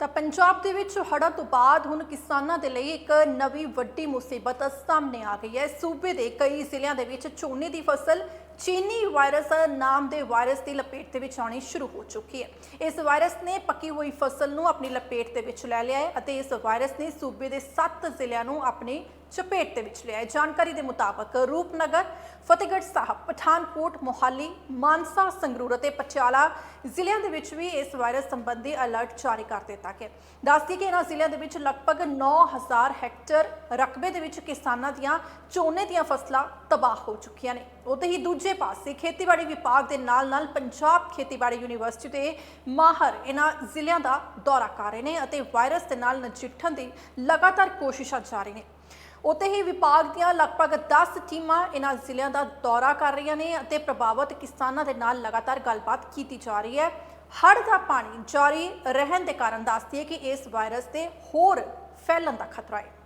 ਤਾਂ ਪੰਜਾਬ ਦੇ ਵਿੱਚ ਹੜ੍ਹਾਂ ਤੋਂ ਬਾਅਦ ਹੁਣ ਕਿਸਾਨਾਂ ਦੇ ਲਈ ਇੱਕ ਨਵੀਂ ਵੱਡੀ ਮੁਸੀਬਤ ਸਾਹਮਣੇ ਆ ਗਈ ਹੈ। ਸੂਬੇ ਦੇ ਕਈ ਜ਼ਿਲ੍ਹਿਆਂ ਦੇ ਵਿੱਚ ਝੋਨੇ ਦੀ ਫਸਲ ਚੀਨੀ ਵਾਇਰਸ ਨਾਮ ਦੇ ਵਾਇਰਸ ਦੀ ਲਪੇਟ ਦੇ ਵਿੱਚ ਆਉਣੀ ਸ਼ੁਰੂ ਹੋ ਚੁੱਕੀ ਹੈ। ਇਸ ਵਾਇਰਸ ਨੇ ਪੱਕੀ ਹੋਈ ਫਸਲ ਨੂੰ ਆਪਣੀ ਲਪੇਟ ਦੇ ਵਿੱਚ ਲੈ ਲਿਆ ਹੈ ਅਤੇ ਇਸ ਵਾਇਰਸ ਨੇ ਸੂਬੇ ਦੇ 7 ਜ਼ਿਲ੍ਹਿਆਂ ਨੂੰ ਆਪਣੀ ਚਪੇਟ ਦੇ ਵਿੱਚ ਲਿਆ ਹੈ ਜਾਣਕਾਰੀ ਦੇ ਮੁਤਾਬਕ ਰੂਪਨਗਰ, ਫਤਿਹਗੜ੍ਹ ਸਾਹਿਬ, ਪਠਾਨਕੋਟ, ਮੋਹਾਲੀ, ਮਾਨਸਾ, ਸੰਗਰੂਰ ਅਤੇ ਪਟਿਆਲਾ ਜ਼ਿਲ੍ਹਿਆਂ ਦੇ ਵਿੱਚ ਵੀ ਇਸ ਵਾਇਰਸ ਸੰਬੰਧੀ ਅਲਰਟ ਜਾਰੀ ਕਰ ਦਿੱਤਾ ਗਿਆ। ਦੱਸਦੀ ਕਿ ਇਹਨਾਂ ਜ਼ਿਲ੍ਹਿਆਂ ਦੇ ਵਿੱਚ ਲਗਭਗ 9000 ਹੈਕਟਰ ਰਕਬੇ ਦੇ ਵਿੱਚ ਕਿਸਾਨਾਂ ਦੀਆਂ, ਝੋਨੇ ਦੀਆਂ ਫਸਲਾਂ ਤਬਾਹ ਹੋ ਚੁੱਕੀਆਂ ਨੇ। ਉੱਥੇ ਹੀ ਦੂਜੇ ਪਾਸੇ ਖੇਤੀਬਾੜੀ ਵਿਭਾਗ ਦੇ ਨਾਲ-ਨਾਲ ਪੰਜਾਬ ਖੇਤੀਬਾੜੀ ਯੂਨੀਵਰਸਿਟੀ ਦੇ ਮਾਹਰ ਇਹਨਾਂ ਜ਼ਿਲ੍ਹਿਆਂ ਦਾ ਦੌਰਾ ਕਰ ਰਹੇ ਨੇ ਅਤੇ ਵਾਇਰਸ ਦੇ ਨਾਲ ਨਜਿੱਠਣ ਦੀ ਲਗਾਤਾਰ ਕੋਸ਼ਿਸ਼ਾਂ ਜਾਰੀ ਨੇ। ਉੱਥੇ ਹੀ ਵਿਭਾਗ ਦੀਆਂ ਲਗਭਗ 10 ਟੀਮਾਂ ਇਹਨਾਂ ਜ਼ਿਲ੍ਹਿਆਂ ਦਾ ਦੌਰਾ ਕਰ ਰਹੀਆਂ ਨੇ ਅਤੇ ਪ੍ਰਭਾਵਿਤ ਕਿਸਾਨਾਂ ਦੇ ਨਾਲ ਲਗਾਤਾਰ ਗੱਲਬਾਤ ਕੀਤੀ ਜਾ ਰਹੀ ਹੈ। ਹੜ੍ਹ ਦਾ ਪਾਣੀ ਜਾਰੀ ਰਹਿਣ ਦੇ ਕਾਰਨ ਦੱਸਦੀ ਹੈ ਕਿ ਇਸ ਵਾਇਰਸ ਦੇ ਹੋਰ ਫੈਲਣ ਦਾ ਖਤਰਾ ਹੈ।